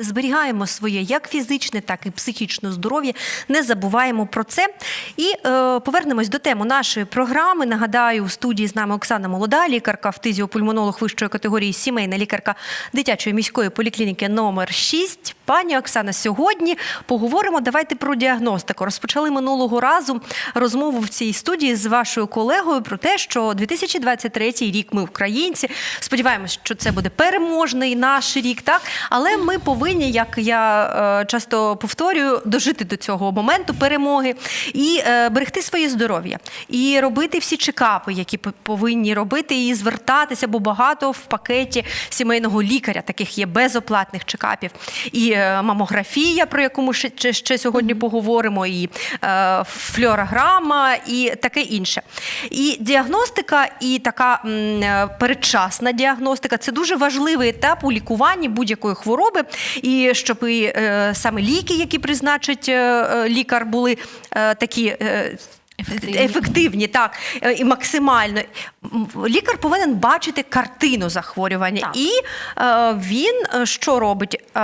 Зберігаємо своє як фізичне, так і психічне здоров'я. Не забуваємо про це. І е, повернемось до теми нашої програми. Нагадаю, у студії з нами Оксана Молода, лікарка, фтизіопульмонолог вищої категорії, сімейна лікарка дитячої міської поліклініки номер 6. Пані Оксана, сьогодні поговоримо. Давайте про діагностику. Розпочали минулого разу розмову в цій студії з вашою колегою про те, що 2023 рік ми українці. Сподіваємось, що це буде переможний наш рік, так але ми повинні, як я е, часто повторюю, дожити до цього моменту перемоги і е, берегти своє здоров'я, і робити всі чекапи, які повинні робити, і звертатися, бо багато в пакеті сімейного лікаря таких є безоплатних чекапів. І е, мамографія, про яку ми ще, ще, сьогодні поговоримо, і флюорограма, і таке інше. І діагностика, і така передчасна діагностика це дуже важливий етап у лікуванні будь-якої хвороби. І щоб і е, саме ліки, які призначить е, е, лікар, були такі. Ефективні. Ефективні, так і максимально лікар повинен бачити картину захворювання, Так. і е, він е, що робить? Е,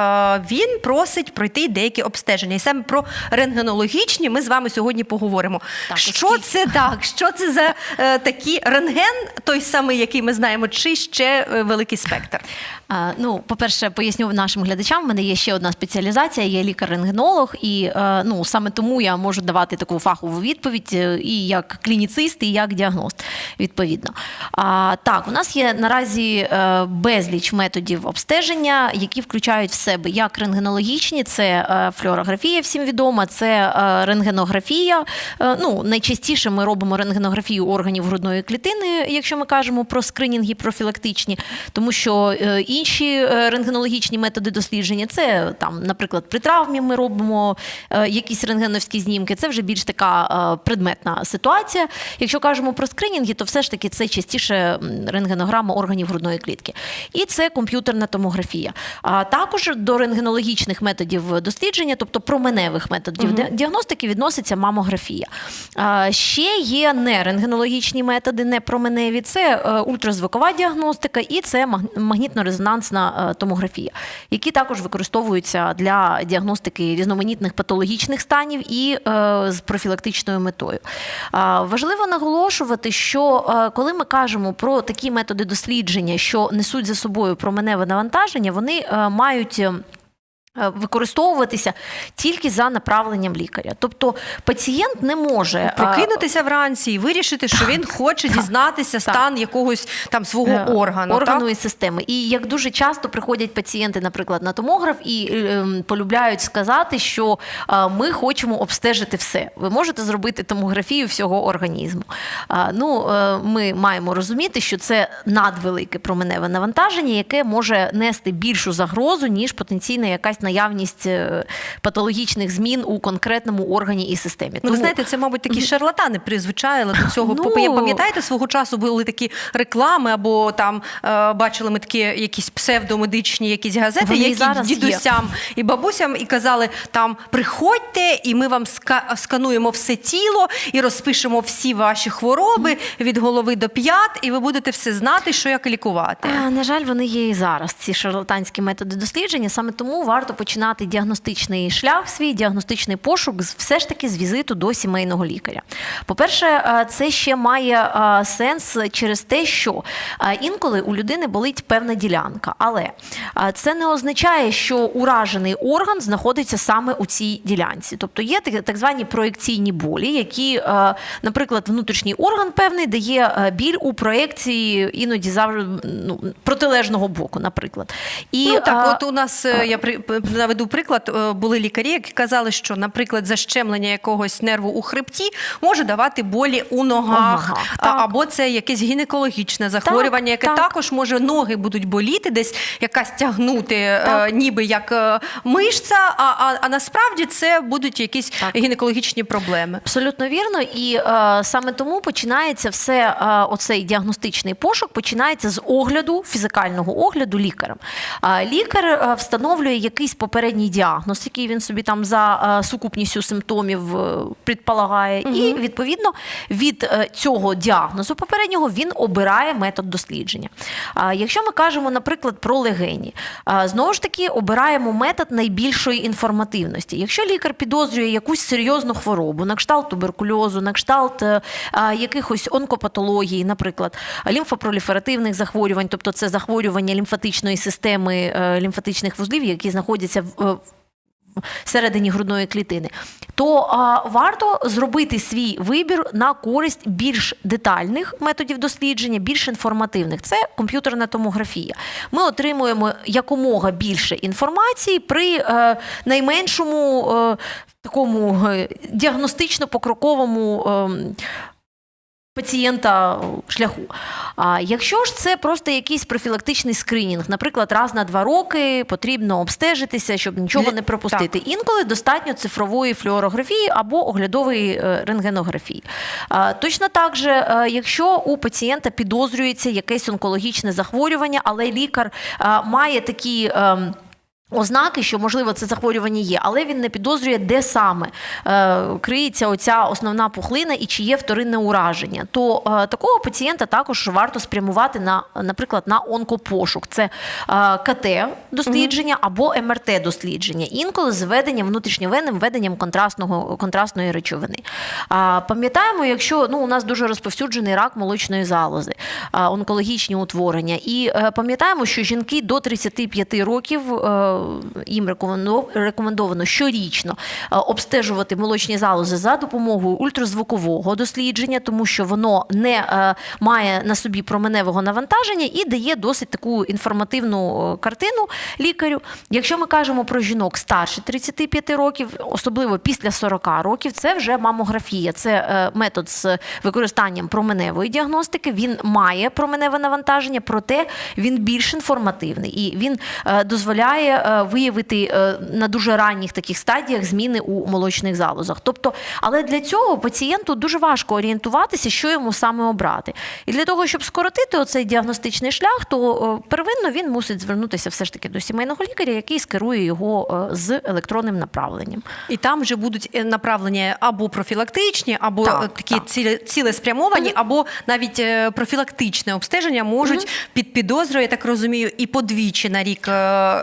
він просить пройти деякі обстеження. І саме про рентгенологічні ми з вами сьогодні поговоримо. Так, що оскільки- це так? Що це за е, такі рентген, той самий, який ми знаємо, чи ще е, великий спектр? А, Ну, по-перше, поясню нашим глядачам. в мене є ще одна спеціалізація, я лікар-рентгенолог, і е, ну саме тому я можу давати таку фахову відповідь е, і як клініцист, і як діагност. Відповідно. А, так, у нас є наразі е, безліч методів обстеження, які включають в себе як рентгенологічні, це е, флюорографія, всім відома, це е, рентгенографія. Ну, найчастіше ми робимо рентгенографію органів грудної клітини, якщо ми кажемо про скринінги профілактичні, тому що інші рентгенологічні методи дослідження це там, наприклад, при травмі ми робимо якісь рентгеновські знімки. Це вже більш така предметна ситуація. Якщо кажемо про скринінги, то все ж таки це частіше рентгенограма органів грудної клітки. І це комп'ютерна томографія. А також до рентгенологічних методів дослідження, тобто променевих методів ди- діагностики, відноситься мамографія. А, ще є не рентгенологічні методи, не променеві, це е, ультразвукова діагностика і це магнітно-резонансна е, томографія, які також використовуються для діагностики різноманітних патологічних станів і е, з профілактичною метою. Важливо наголошувати, що е, коли ми кажемо про такі методи дослідження, що несуть за собою променеве навантаження, вони е, мають. Е, е, Використовуватися тільки за направленням лікаря, тобто пацієнт не може е, Прокинутися вранці і вирішити, що він хоче дізнатися стан якогось там свого Е, органу. органної так? системи. І як дуже часто приходять пацієнти, наприклад, на томограф і е, ем, полюбляють сказати, що е, ми хочемо обстежити все. Ви можете зробити томографію всього організму. А, Ну, е, ми маємо розуміти, що це надвелике променеве навантаження, яке може нести більшу загрозу, ніж потенційна якась наявність е, патологічних змін у конкретному органі і системі. Ну, ви знаєте, це, мабуть, такі шарлатани призвичайли до цього. Ну. Пам'ятаєте, свого часу були такі реклами, або там е, бачили ми такі якісь псевдомедичні якісь газети, Вони які зараз є. дідусям і бабусям і казали: там приходьте, і ми вам ска- скануємо все тіло і розпишемо всі ваші хвороби від голови до п'ят, і ви будете все знати, що як лікувати. А, На жаль, вони є і зараз, ці шарлатанські методи дослідження. Саме тому варто починати діагностичний шлях, свій діагностичний пошук все ж таки з візиту до сімейного лікаря. По-перше, це ще має сенс через те, що інколи у людини болить певна ділянка, але це не означає, що уражений орган знаходиться саме у цій ділянці. Тобто є так, звані проекційні болі, які, е, наприклад, внутрішній орган певний дає е, біль у проекції іноді завжди ну, протилежного боку, наприклад. І, Ну так, е, от у нас е, я при наведу приклад. е, Були лікарі, які казали, що, наприклад, защемлення якогось нерву у хребті може давати болі у ногах, ногах, а- так. або це якесь гінекологічне захворювання, яке так. також може ноги будуть боліти, десь якась тягнути, е, Так. ніби як е, мишця, а, а, а насправді це будуть якісь Так. гінекологічні проблеми. Абсолютно вірно, і е, саме тому починається все е, оцей діагностичний пошук починається з огляду, фізикального огляду лікарем. А лікар е, встановлює якийсь попередній діагноз, який він собі там за е, сукупністю симптомів е, предполагає. І відповідно від е, цього діагнозу попереднього він обирає метод дослідження. Якщо ми кажемо, наприклад, про легені, знову ж таки обираємо метод найбільшої інформативності. Якщо лікар підозрює якусь серйозну хворобу, на кшталт туберкульозу, на кшталт якихось онкопатологій, наприклад, лімфопроліферативних захворювань, тобто це захворювання лімфатичної системи лімфатичних вузлів, які знаходяться в. е, Всередині грудної клітини, то а, варто зробити свій вибір на користь більш детальних методів дослідження, більш інформативних. Це комп'ютерна томографія. Ми отримуємо якомога більше інформації при е, найменшому е, такому діагностично-покроковому. ем, Пацієнта шляху. А якщо ж це просто якийсь профілактичний скринінг, наприклад, раз на два роки потрібно обстежитися, щоб нічого не пропустити. Інколи достатньо цифрової флюорографії або оглядової е, рентгенографії. А, Точно так же, е, якщо у пацієнта підозрюється якесь онкологічне захворювання, але лікар е, має такі. Ознаки, що можливо це захворювання є, але він не підозрює, де саме е, криється оця основна пухлина і чи є вторинне ураження. То е, такого пацієнта також варто спрямувати на, наприклад, на онкопошук. Це е, КТ дослідження або МРТ дослідження, інколи з введенням внутрішньовенним введенням контрастного контрастної речовини. А, пам'ятаємо, якщо ну у нас дуже розповсюджений рак молочної залози, а, онкологічні утворення, і е, пам'ятаємо, що жінки до 35 років. е, їм рекомендо- рекомендовано щорічно е, обстежувати молочні залози за допомогою ультразвукового дослідження, тому що воно не е, має на собі променевого навантаження і дає досить таку інформативну е, картину лікарю. Якщо ми кажемо про жінок старше 35 років, особливо після 40 років, це вже мамографія. Це метод з використанням променевої діагностики. Він має променеве навантаження, проте він більш інформативний і він дозволяє виявити е, на дуже ранніх таких стадіях зміни у молочних залозах. Тобто, але для цього пацієнту дуже важко орієнтуватися, що йому саме обрати. І для того, щоб скоротити оцей діагностичний шлях, то е, первинно він мусить звернутися все ж таки до сімейного лікаря, який скерує його е, з електронним направленням. І там вже будуть е, направлення або профілактичні, або Так, е, такі так. ціле- цілеспрямовані, або навіть е, профілактичне обстеження можуть під підозрою, я так розумію, і подвічі на рік е,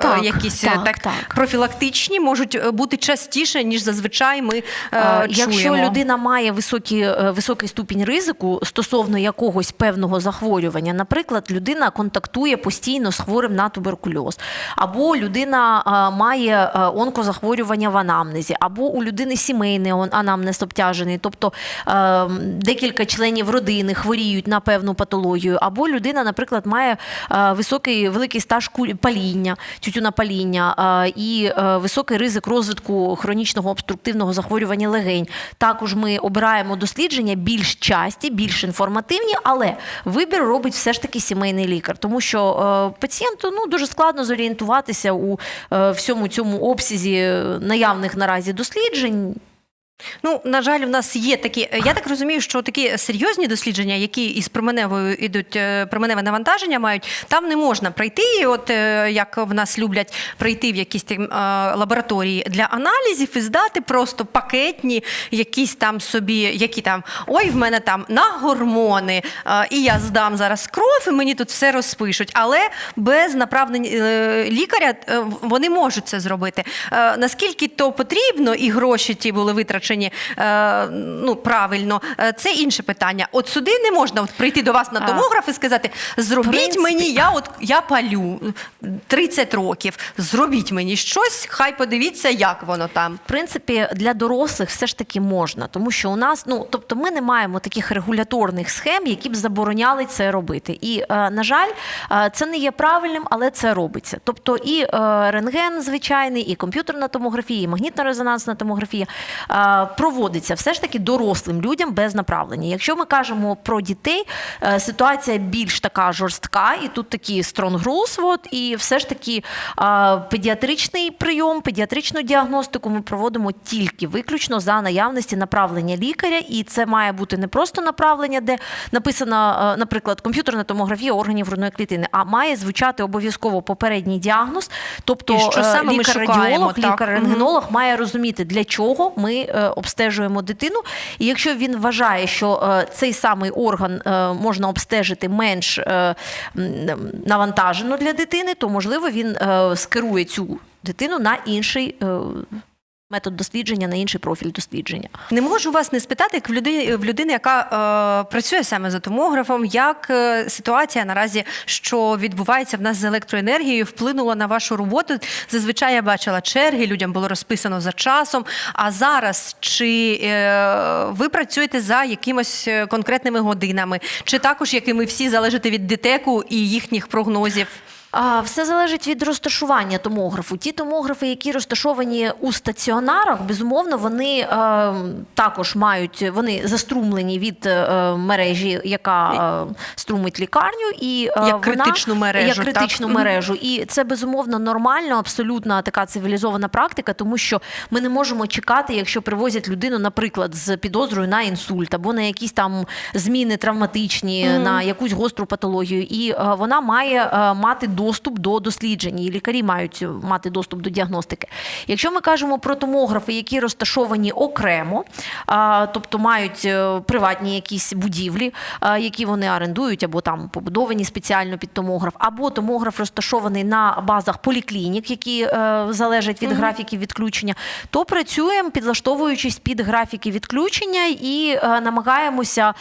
Так, е, якісь так, так, так. профілактичні можуть е, бути частіше, ніж зазвичай ми е, Якщо чуємо. людина має високі, е, високий ступінь ризику стосовно якогось певного захворювання, наприклад, людина контактує постійно з хворим на туберкульоз, або людина е, має онкозахворювання в анамнезі, або у людини сімейний он- анамнез обтяжений, тобто е, декілька членів родини хворіють на певну патологію, або людина, наприклад, має високий великий стаж паління, тютюнопаління е, і е, високий ризик розвитку хронічного обструктивного захворювання легень. Також ми обираємо дослідження більш часті, більш інформативні, але вибір робить все ж таки сімейний лікар, тому що е, пацієнту ну дуже складно зорієнтуватися у е, всьому цьому обсязі наявних наразі досліджень. Ну, на жаль, у нас є такі. е, Я так розумію, що такі серйозні дослідження, які із променевою ідуть, е, променеве навантаження мають, там не можна прийти, от е, як в нас люблять прийти в якісь там лабораторії для аналізів і здати просто пакетні, якісь там собі, які там ой, в мене там на гормони, і я здам зараз кров, і мені тут все розпишуть. Але без направлень лікаря вони можуть це зробити. Наскільки то потрібно, і гроші ті були витрачені е, ну, правильно, е, це інше питання. От сюди не можна от прийти до вас на томограф і сказати: зробіть мені, я от я палю 30 років, зробіть мені щось, хай подивіться, як воно там. В принципі, для дорослих все ж таки можна, тому що у нас, ну тобто, ми не маємо таких регуляторних схем, які б забороняли це робити. І е, на жаль, е, це не є правильним, але це робиться. Тобто, і е, рентген звичайний, і комп'ютерна томографія, і магнітно-резонансна томографія. Проводиться все ж таки дорослим людям без направлення. Якщо ми кажемо про дітей, е, ситуація більш така жорстка, і тут такі rules, от, і все ж таки педіатричний прийом, педіатричну діагностику ми проводимо тільки виключно за наявності направлення лікаря, і це має бути не просто направлення, де написано, е, наприклад, комп'ютерна томографія органів грудної клітини, а має звучати обов'язково попередній діагноз, тобто е, лікар-радіолог, лікар-рентгенолог має розуміти, для чого ми обстежуємо дитину. І якщо він вважає, що е, цей самий орган е, можна обстежити менш е, навантажено для дитини, то можливо він скерує цю дитину на інший. Метод дослідження на інший профіль дослідження. Не можу вас не спитати, як в людини, в людини яка е, працює саме за томографом, як е, ситуація наразі, що відбувається в нас з електроенергією, вплинула на вашу роботу. Зазвичай я бачила черги, людям було розписано за часом. А зараз чи е, ви працюєте за якимось е, конкретними годинами, чи також як і ми всі залежите від дитеку і їхніх прогнозів? Все залежить від розташування томографу. Ті томографи, які розташовані у стаціонарах, безумовно, вони е, також мають вони заструмлені від е, мережі, яка е, струмить лікарню, і Як критичну мережу, як критичну Мгм. мережу. І це безумовно нормально, абсолютно така цивілізована практика, тому що ми не можемо чекати, якщо привозять людину, наприклад, з підозрою на інсульт або на якісь там зміни травматичні, на якусь гостру патологію, і вона має мати доступ до досліджень, і лікарі мають мати доступ до діагностики. Якщо ми кажемо про томографи, які розташовані окремо, тобто мають е, приватні якісь будівлі, які вони орендують, або там побудовані спеціально під томограф, або томограф розташований на базах поліклінік, які е, залежать від графіків відключення, то працюємо, підлаштовуючись під графіки відключення і е, намагаємося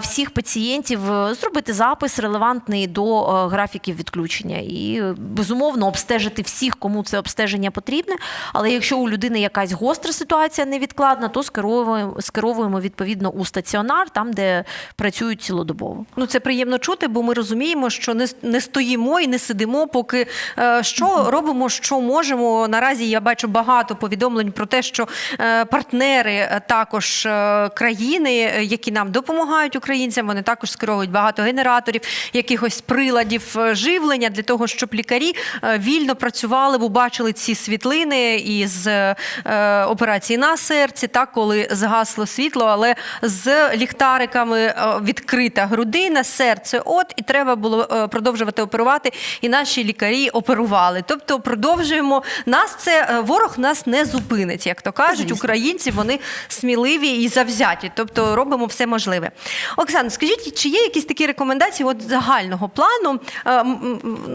всіх пацієнтів зробити запис релевантний до графіків відключення. І е, безумовно обстежити всіх, кому це обстеження потрібне. Але якщо у людини якась гостра ситуація невідкладна, то скеровуємо, скеровуємо відповідно у стаціонар, там де працюють цілодобово. Ну, це приємно чути, бо ми розуміємо, що не, не стоїмо і не сидимо, поки е, що робимо, що можемо. Наразі я бачу багато повідомлень про те, що е, партнери також країни, які нам допомагають українцям, вони також скеровують багато генераторів, якихось приладів живлення для того, щоб лікарі е, вільно працювали, бо бачили ці світлини із е, е, операції на серці, так коли згасло світло, але з ліхтариками відкрита грудина, серце, от і треба було продовжувати оперувати. І наші лікарі оперували. Тобто продовжуємо нас. Це ворог нас не зупинить, як то кажуть. Українці вони сміливі і завзяті. Тобто робимо все можливе. Оксана, скажіть, чи є якісь такі рекомендації от загального плану,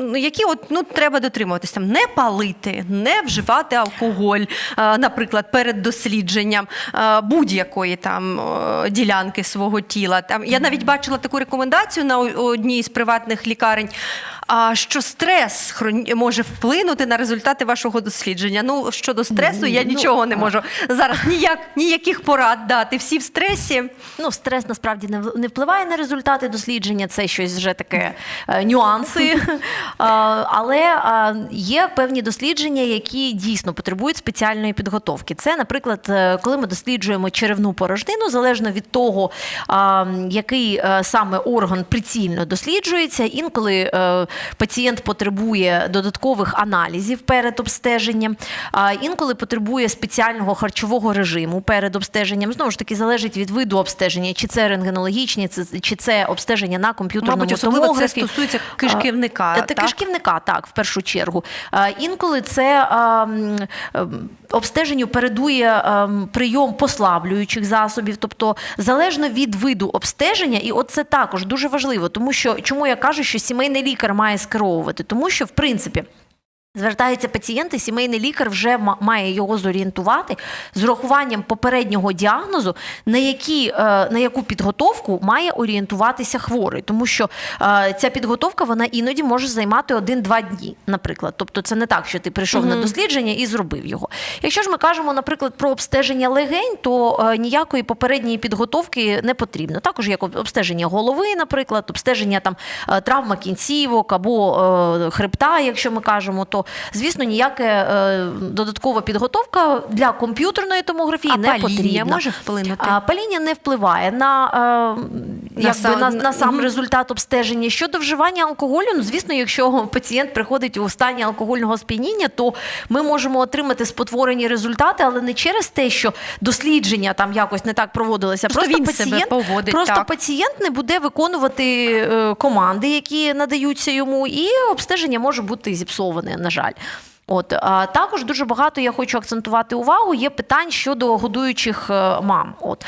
м, які от ну треба дотримуватися не палити, не вживати алкоголь, наприклад, перед дослідженням будь-якої там ділянки свого тіла. Там я навіть бачила таку рекомендацію на одній з приватних лікарень. А що стрес може вплинути на результати вашого дослідження? Ну щодо стресу, я Ну, нічого не можу зараз ніяк ніяких порад дати. Всі в стресі. Ну, стрес насправді не впливає на результати дослідження, це щось вже таке е, нюанси. Але є певні дослідження, які дійсно потребують спеціальної підготовки. Це, наприклад, е, коли ми досліджуємо черевну порожнину, залежно від того, який е, саме орган прицільно досліджується, інколи пацієнт потребує додаткових аналізів перед обстеженням, а інколи потребує спеціального харчового режиму перед обстеженням. Знову ж таки, залежить від виду обстеження, чи це рентгенологічні, чи це обстеження на комп'ютерному Мабуть, особливо це стосується кишківника, А, так? кишківника, так, в першу чергу. Інколи це ем, обстеженню передує ем, прийом послаблюючих засобів, тобто залежно від виду обстеження, і от це також дуже важливо, тому що чому я кажу, що сімейний лікар має скеровувати, тому що в принципі. Звертається пацієнт, і сімейний лікар вже ма- має його зорієнтувати з урахуванням попереднього діагнозу, на, які, е, на яку підготовку має орієнтуватися хворий. Тому що е, ця підготовка вона іноді може займати один-два дні, наприклад. Тобто це не так, що ти прийшов на дослідження і зробив його. Якщо ж ми кажемо, наприклад, про обстеження легень, то е, ніякої попередньої підготовки не потрібно. Також як обстеження голови, наприклад, обстеження там травма кінцівок або хребта, якщо ми кажемо, то то звісно ніяка е, додаткова підготовка для комп'ютерної томографії А не паління потрібна. може вплинути? А паління не впливає на, е, якби, сам- на, на сам результат обстеження. Щодо вживання алкоголю, ну звісно, якщо пацієнт приходить у стані алкогольного сп'яніння, то ми можемо отримати спотворені результати, але не через те, що дослідження там якось не так проводилися. Просто він себе поводить просто так. пацієнт не буде виконувати е, команди, які надаються йому, і обстеження може бути зіпсоване, на жаль. От також дуже багато я хочу акцентувати увагу. Є питань щодо годуючих е, мам. От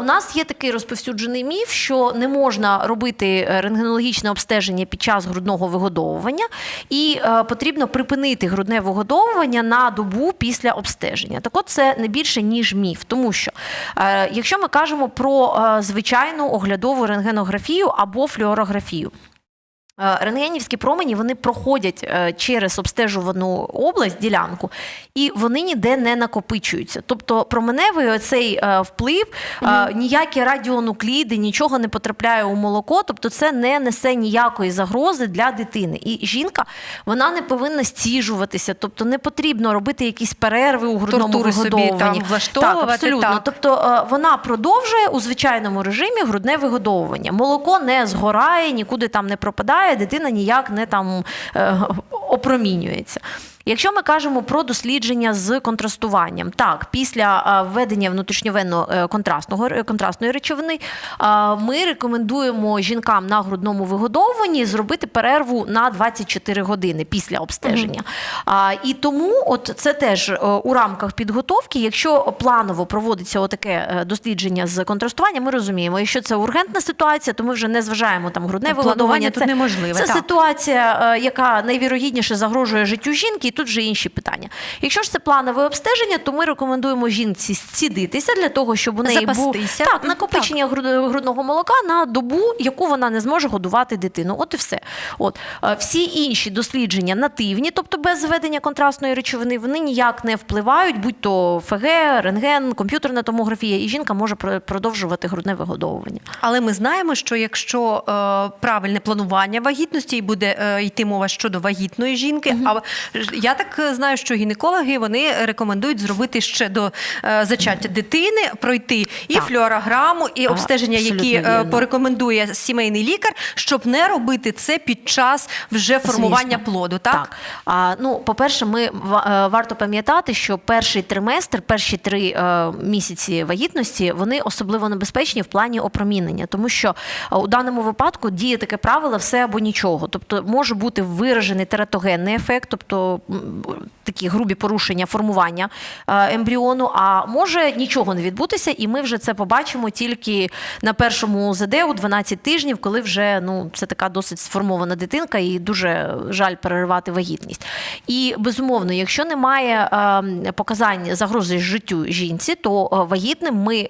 у нас є такий розповсюджений міф, що не можна робити рентгенологічне обстеження під час грудного вигодовування, і е, потрібно припинити грудне вигодовування на добу після обстеження. Так от це не більше ніж міф, тому що е, якщо ми кажемо про звичайну оглядову рентгенографію або флюорографію. Е, Рентгенівські промені вони проходять е, через обстежувану область, ділянку, і вони ніде не накопичуються. Тобто променевий оцей е, вплив, е, ніякі радіонукліди, нічого не потрапляє у молоко, тобто це не несе ніякої загрози для дитини. І жінка вона не повинна стіжуватися, тобто не потрібно робити якісь перерви у грудному Тортури собі вигодовуванні. там влаштовувати, Так, абсолютно. так. Тобто вона продовжує у звичайному режимі грудне вигодовування. Молоко не згорає, нікуди там не пропадає, дитина ніяк не там е, опромінюється. Якщо ми кажемо про дослідження з контрастуванням, так, після е, введення внутрішньовенно е, контрастного е, контрастної речовини, ми рекомендуємо жінкам на грудному вигодовуванні зробити перерву на 24 години після обстеження. А, І тому, от це теж у рамках підготовки, якщо планово проводиться отаке дослідження з контрастування, ми розуміємо, якщо це ургентна ситуація, то ми вже не зважаємо там грудне вигодовування. тут Це неможливе, Це так. ситуація, яка найвірогідніше загрожує життю жінки, тут вже інші питання. Якщо ж це планове обстеження, то ми рекомендуємо жінці цідитися для того, щоб у неї був так, накопичення груд- грудного молока на добу, яку вона не зможе годувати дитину. От і все. От Е, всі інші дослідження нативні, тобто без зведення контрастної речовини, вони ніяк не впливають, будь то ФГ, рентген, комп'ютерна томографія, і жінка може про- продовжувати грудне вигодовування. Але ми знаємо, що якщо е, правильне планування вагітності і буде е, йти мова щодо вагітної жінки, а ж- я так е, знаю, що гінекологи вони рекомендують зробити ще до е, зачаття дитини, пройти і Так. флюорограму, і А, обстеження, які е, вірно. порекомендує сімейний лікар, щоб не робити це під час вже формування Звісно. плоду. Так, Так. А, ну, по-перше, ми ва- варто пам'ятати, що перший триместр, перші три місяці вагітності, вони особливо небезпечні в плані опромінення, тому що у даному випадку діє таке правило все або нічого. Тобто може бути виражений тератогенний ефект, тобто такі грубі порушення формування е, ембріону, а може нічого не відбутися, і ми вже це побачимо тільки на першому УЗД у 12 тижнів, коли вже ну це така досить сформована дитинка, і дуже жаль переривати вагітність. І безумовно, якщо немає е, показань загрози життю жінці, то е, вагітним ми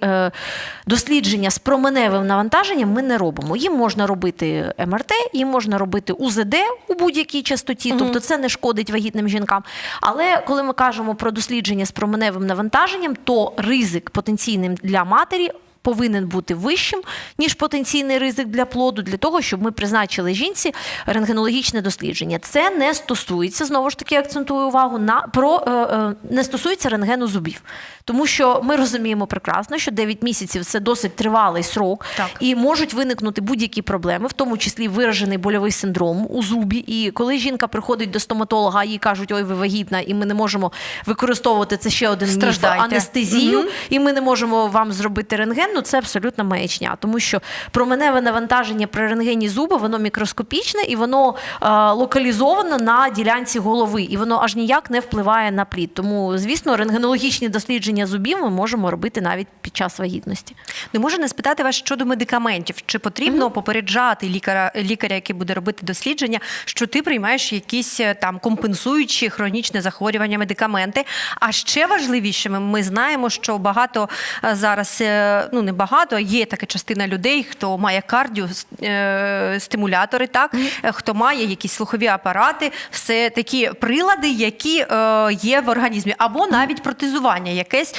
дослідження з променевим навантаженням ми не робимо. Їм можна робити МРТ, їм можна робити УЗД у будь-якій частоті, тобто це не шкодить вагітним жінкам. Але коли ми кажемо про дослідження з променевим навантаженням, то ризик потенційним для матері. Повинен бути вищим ніж потенційний ризик для плоду, для того, щоб ми призначили жінці рентгенологічне дослідження. Це не стосується знову ж таки акцентую увагу на про е, е, не стосується рентгену зубів, тому що ми розуміємо прекрасно, що 9 місяців це досить тривалий срок, Так. і можуть виникнути будь-які проблеми, в тому числі виражений больовий синдром у зубі. І коли жінка приходить до стоматолога, а їй кажуть, ой, ви вагітна, і ми не можемо використовувати це ще один міф анестезію, Мгм. і ми не можемо вам зробити рентген. Ну це абсолютно маячня, тому що променеве навантаження при рентгені зуба воно мікроскопічне і воно е, локалізовано на ділянці голови, і воно аж ніяк не впливає на плід. Тому, звісно, рентгенологічні дослідження зубів ми можемо робити навіть під час вагітності. Не можу не спитати вас щодо медикаментів. Чи потрібно попереджати лікаря, лікаря, який буде робити дослідження, що ти приймаєш якісь е, там компенсуючі хронічне захворювання медикаменти? А ще важливіше, ми- ми знаємо, що багато е, зараз е, ну ну небагато. Є така частина людей, хто має кардіо е, стимулятори, так е, хто має якісь слухові апарати, все такі прилади, які е, є в організмі, або навіть протезування, якесь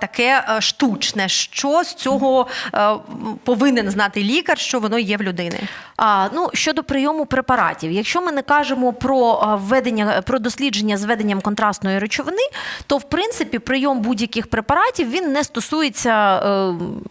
таке штучне. Що з цього повинен знати лікар, що воно є в людини? А, ну, щодо прийому препаратів, якщо ми не кажемо про введення про дослідження з введенням контрастної речовини, то в принципі прийом будь-яких препаратів він не стосується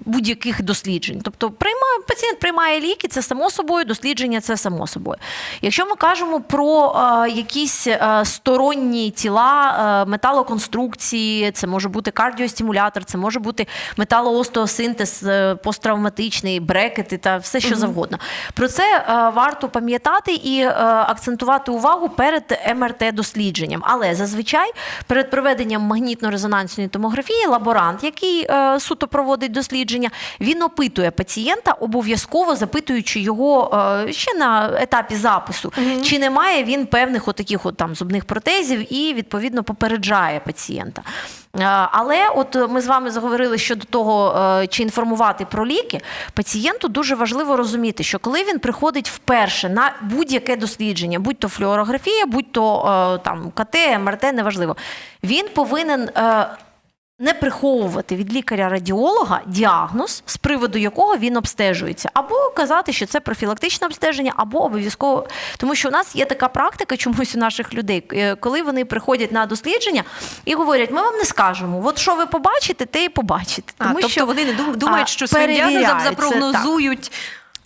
будь-яких досліджень. Тобто, приймає пацієнт приймає ліки, це само собою, дослідження це само собою. Якщо ми кажемо про е, якісь е, сторонні тіла, е, металоконструкції, це може бути кардіостимулятор, це може бути металоостеосинтез е, посттравматичний, брекети та все, що завгодно. Про це е, варто пам'ятати і е, акцентувати увагу перед МРТ-дослідженням. Але зазвичай перед проведенням магнітно-резонансної томографії лаборант, який е, суто проводить дослідження, він опитує пацієнта, обов'язково запитуючи його е, ще на етапі запису, чи немає він певних отаких от там зубних протезів, і відповідно попереджає пацієнта. Е, Але от ми з вами заговорили щодо того, е, чи інформувати про ліки. Пацієнту дуже важливо розуміти, що коли він приходить вперше на будь-яке дослідження, будь то флюорографія, будь то там КТ, МРТ, неважливо, він повинен. Не приховувати від лікаря-радіолога діагноз, з приводу якого він обстежується, або казати, що це профілактичне обстеження, або обов'язково. Тому що у нас є така практика чомусь у наших людей, е, коли вони приходять на дослідження і говорять: ми вам не скажемо, от що ви побачите, те і побачите. А, Тому тобто що вони не думають, що діагнозом перевіряють це, так.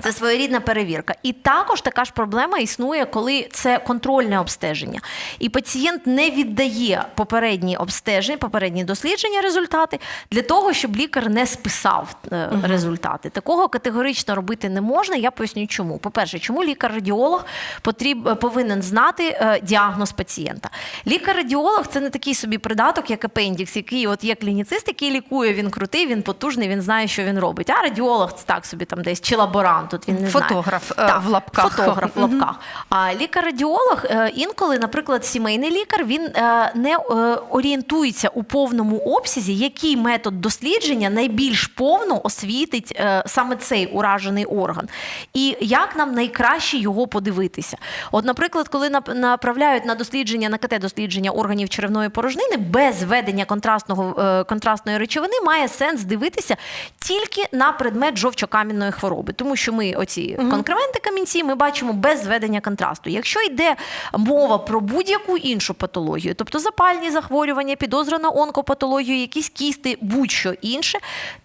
Це своєрідна перевірка. І також така ж проблема існує, коли це контрольне обстеження. І пацієнт не віддає попередні обстеження, попередні дослідження, результати для того, щоб лікар не списав е, результати. Такого категорично робити не можна. Я поясню, чому. По-перше, чому лікар-радіолог потріб, повинен знати е, діагноз пацієнта. Лікар-радіолог це не такий собі придаток, як апендікс, який от є клініцист, який лікує, він крутий, він потужний, він знає, що він робить. А радіолог це так собі там десь чи лаборант. Тут він не Фотограф, знає. е, в лапках. Фотограф в лапках. А лікар-радіолог е, інколи, наприклад, сімейний лікар, він е, не орієнтується у повному обсязі, який метод дослідження найбільш повно освітить саме цей уражений орган, і як нам найкраще його подивитися. От, наприклад, коли направляють на дослідження на КТ дослідження органів черевної порожнини без введення контрастного контрастної речовини, має сенс дивитися тільки на предмет жовчокам'яної хвороби, тому що ми оці конкременти камінці ми бачимо без зведення контрасту. Якщо йде мова про будь-яку іншу патологію, тобто запальні захворювання, підозра на онкопатологію, якісь кісти, будь-що інше,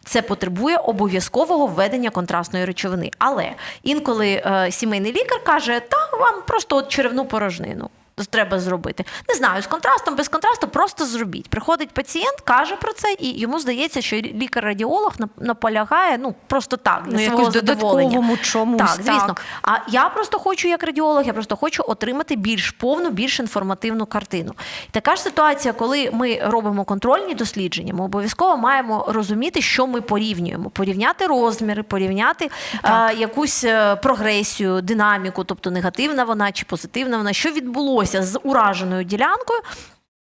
це потребує обов'язкового введення контрастної речовини. Але інколи е, сімейний лікар каже, та вам просто от черевну порожнину. Треба зробити. Не знаю, з контрастом, без контрасту, просто зробіть. Приходить пацієнт, каже про це, і йому здається, що лікар-радіолог нап- наполягає ну просто так, для Ну, свого задоволення. чомусь, Так, звісно. так. А я просто хочу, як радіолог, я просто хочу отримати більш повну, більш інформативну картину. Така ж ситуація, коли ми робимо контрольні дослідження, ми обов'язково маємо розуміти, що ми порівнюємо. Порівняти розміри, порівняти е, якусь е, прогресію, динаміку, тобто негативна вона чи позитивна вона, що відбулося з ураженою ділянкою.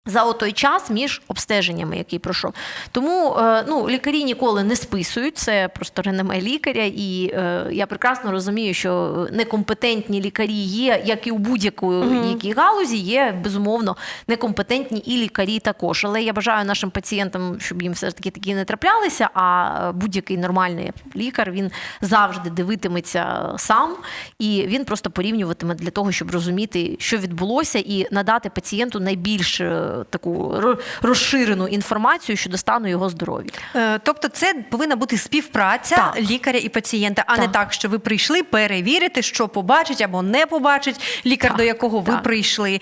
За той час між обстеженнями, який пройшов. Тому е, ну, лікарі ніколи не списують, це просто реноме лікаря, і е, я прекрасно розумію, що некомпетентні лікарі є, як і у будь-якої якій галузі, є безумовно некомпетентні і лікарі також. Але я бажаю нашим пацієнтам, щоб їм все ж таки такі не траплялися. А будь-який нормальний лікар він завжди дивитиметься сам, і він просто порівнюватиме для того, щоб розуміти, що відбулося, і надати пацієнту найбільш е, таку розширену інформацію щодо стану його здоров'я. Е, Тобто це повинна бути співпраця Так. лікаря і пацієнта, а не Так. так, що ви прийшли перевірити, що побачить або не побачить лікар, Так, до якого ви так. прийшли.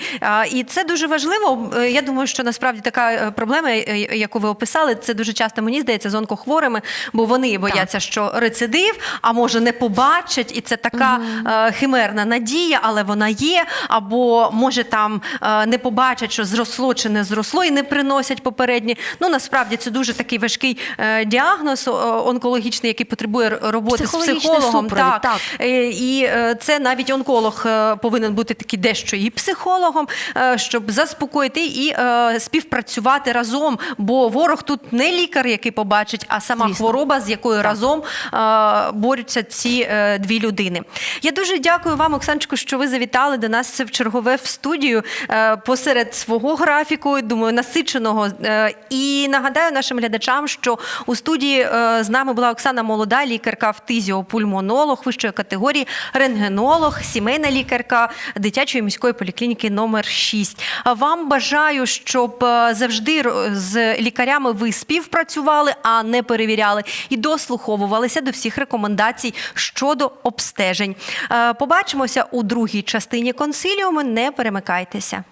І це дуже важливо. Е, Я думаю, що насправді така е, проблема, яку ви описали, це дуже часто мені здається з онкохворими, бо вони бояться, що рецидив, а може не побачать, і це така е, химерна надія, але вона є. Або може там не побачать, що зросло молодше не зросло і не приносять попередні. Ну насправді це дуже такий важкий е, діагноз онкологічний, який потребує роботи з психологом. супровід, так. Е, І е, це навіть онколог повинен бути такий дещо і психологом, щоб заспокоїти і співпрацювати разом. Бо ворог тут не лікар, який побачить, а сама Звісно. хвороба, з якою разом е, борються ці дві людини. Я дуже дякую вам, Оксаночко, що ви завітали до нас в чергове в студію посеред свого графіку, думаю, насиченого. Е, І нагадаю нашим глядачам, що у студії е, з нами була Оксана Молода, лікарка фтизіопульмонолог вищої категорії, рентгенолог, сімейна лікарка дитячої міської поліклініки номер 6. А Вам бажаю, щоб е, завжди з лікарями ви співпрацювали, а не перевіряли, і дослуховувалися до всіх рекомендацій щодо обстежень. Побачимося у другій частині консиліуму. Не перемикайтеся.